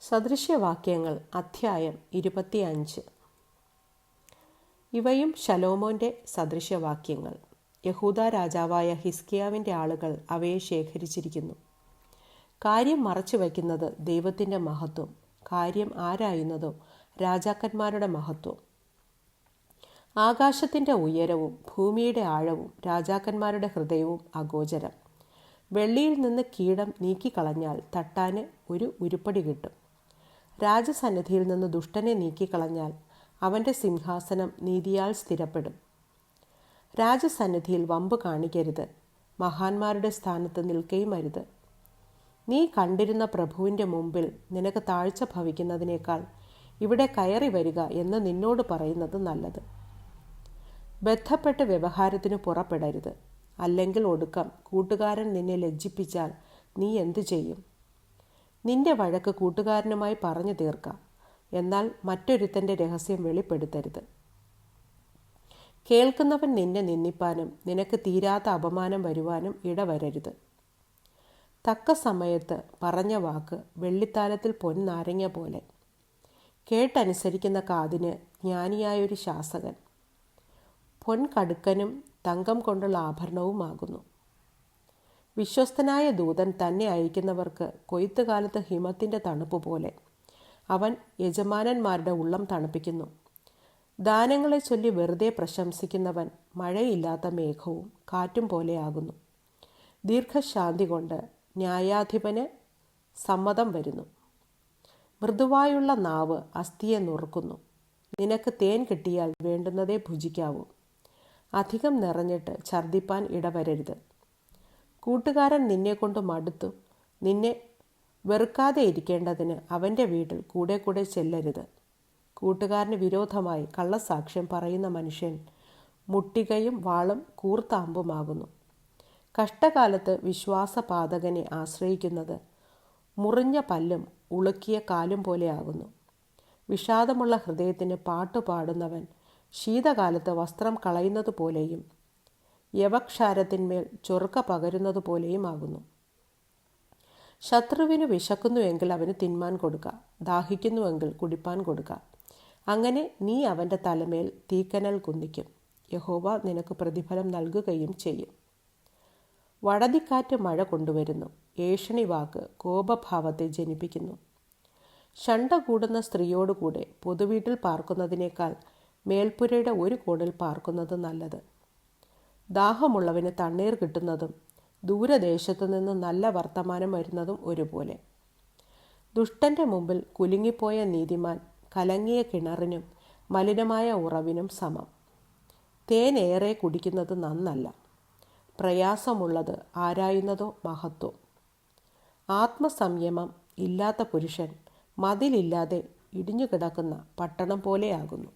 സദൃശ്യവാക്യങ്ങൾ അധ്യായം ഇരുപത്തിയഞ്ച്. ഇവയും ശലോമോന്റെ സദൃശ്യവാക്യങ്ങൾ യഹൂദ രാജാവായ ഹിസ്കിയാവിന്റെ ആളുകൾ അവയെ ശേഖരിച്ചിരിക്കുന്നു. കാര്യം മറച്ചു വയ്ക്കുന്നത് ദൈവത്തിന്റെ മഹത്വം കാര്യം ആരായുന്നതോ രാജാക്കന്മാരുടെ മഹത്വം. ആകാശത്തിന്റെ ഉയരവും ഭൂമിയുടെ ആഴവും രാജാക്കന്മാരുടെ ഹൃദയവും അഗോചരം. വെള്ളിയിൽ നിന്ന് കീടം നീക്കിക്കളഞ്ഞാൽ തട്ടാന് ഒരു ഉരുപ്പടി കിട്ടും. രാജസന്നിധിയിൽ നിന്ന് ദുഷ്ടനെ നീക്കിക്കളഞ്ഞാൽ അവന്റെ സിംഹാസനം നീതിയാൽ സ്ഥിരപ്പെടും. രാജസന്നിധിയിൽ വമ്പ് കാണിക്കരുത്. മഹാന്മാരുടെ സ്ഥാനത്ത് നിൽക്കുകയും അരുത്. നീ കണ്ടിരുന്ന പ്രഭുവിന്റെ മുമ്പിൽ നിനക്ക് താഴ്ച ഭവിക്കുന്നതിനേക്കാൾ ഇവിടെ കയറി വരിക എന്ന് നിന്നോട് പറയുന്നത് നല്ലത്. ബന്ധപ്പെട്ട് വ്യവഹാരത്തിന് പുറപ്പെടരുത്. അല്ലെങ്കിൽ ഒടുക്കം കൂട്ടുകാരൻ നിന്നെ ലജ്ജിപ്പിച്ചാൽ നീ എന്തു ചെയ്യും? നിന്റെ വഴക്ക് കൂട്ടുകാരനുമായി പറഞ്ഞു തീർക്കാം. എന്നാൽ മറ്റൊരുത്തന്റെ രഹസ്യം വെളിപ്പെടുത്തരുത്. കേൾക്കുന്നവൻ നിന്നെ നിന്ദിപ്പാനും നിനക്ക് തീരാത്ത അപമാനം വരുവാനും ഇടവരരുത്. തക്ക സമയത്ത് പറഞ്ഞ വാക്ക് വെള്ളിത്താലത്തിൽ പൊന്നാരങ്ങ പോലെ. കേട്ടനുസരിക്കുന്ന കാതിന് ജ്ഞാനിയായൊരു ശാസകൻ. പൊൻകടുക്കനും തങ്കം കൊണ്ടുള്ള ആഭരണവുമാകുന്നു. വിശ്വസ്തനായ ദൂതൻ തന്നെ അയക്കുന്നവർക്ക് കൊയ്ത്തുകാലത്ത് ഹിമത്തിന്റെ തണുപ്പ് പോലെ. അവൻ യജമാനന്മാരുടെ ഉള്ളം തണുപ്പിക്കുന്നു. ദാനങ്ങളെ ചൊല്ലി വെറുതെ പ്രശംസിക്കുന്നവൻ മഴയില്ലാത്ത മേഘവും കാറ്റും പോലെയാകുന്നു ദീർഘശാന്തി കൊണ്ട് ന്യായാധിപന് സമ്മതം വരുന്നു. മൃദുവായുള്ള നാവ് അസ്ഥിയെ നുറുക്കുന്നു. നിനക്ക് തേൻ കിട്ടിയാൽ വേണ്ടുന്നതേ ഭുജിക്കാവൂ. അധികം നിറഞ്ഞിട്ട് ഛർദിപ്പാൻ ഇടവരരുത്. കൂട്ടുകാരൻ നിന്നെക്കൊണ്ട് മടുത്തു. നിന്നെ വെറുക്കാതെ ഇരിക്കേണ്ടതിന് അവന്റെ വീട്ടിൽ കൂടെ കൂടെ ചെല്ലരുത്. കൂട്ടുകാരന് വിരോധമായി കള്ളസാക്ഷ്യം പറയുന്ന മനുഷ്യൻ മുട്ടികയും വാളും കൂർത്താമ്പുമാകുന്നു. കഷ്ടകാലത്ത് വിശ്വാസപാതകനെ ആശ്രയിക്കുന്നത് മുറിഞ്ഞ പല്ലും ഉളുക്കിയ കാലും പോലെയാകുന്നു വിഷാദമുള്ള ഹൃദയത്തിന് പാട്ടുപാടുന്നവൻ ശീതകാലത്ത് വസ്ത്രം കളയുന്നത് പോലെയും യവക്ഷാരത്തിന്മേൽ ചൊറുക്ക പകരുന്നത് പോലെയും ആകുന്നു ശത്രുവിന് വിശക്കുന്നുവെങ്കിൽ അവന് തിന്മാൻ കൊടുക്കുക ദാഹിക്കുന്നുവെങ്കിൽ കുടിപ്പാൻ കൊടുക്കുക അങ്ങനെ നീ അവന്റെ തലമേൽ തീക്കനൽ കുന്നിക്കും. യഹോവ നിനക്ക് പ്രതിഫലം നൽകുകയും ചെയ്യും. വടതിക്കാറ്റ് മഴ കൊണ്ടുവരുന്നു. ഏഷണി വാക്ക് കോപഭാവത്തെ ജനിപ്പിക്കുന്നു. ഷണ്ട കൂടുന്ന സ്ത്രീയോടുകൂടെ പൊതുവീട്ടിൽ പാർക്കുന്നതിനേക്കാൾ മേൽപ്പുരയുടെ ഒരു കോണിൽ പാർക്കുന്നത് നല്ലത്. ദാഹമുള്ളവന് തണ്ണീർ കിട്ടുന്നതും ദൂരദേശത്തു നിന്ന് നല്ല വർത്തമാനം വരുന്നതും ഒരുപോലെ. ദുഷ്ടന്റെ മുമ്പിൽ കുലുങ്ങിപ്പോയ നീതിമാൻ കലങ്ങിയ കിണറിനും മലിനമായ ഉറവിനും സമം. തേനേറെ കുടിക്കുന്നത് നന്നല്ല. പ്രയാസമുള്ളത് ആരായുന്നതോ മഹത്വം. ആത്മസംയമം ഇല്ലാത്ത പുരുഷൻ മതിലില്ലാതെ ഇടിഞ്ഞുകിടക്കുന്ന പട്ടണം പോലെയാകുന്നു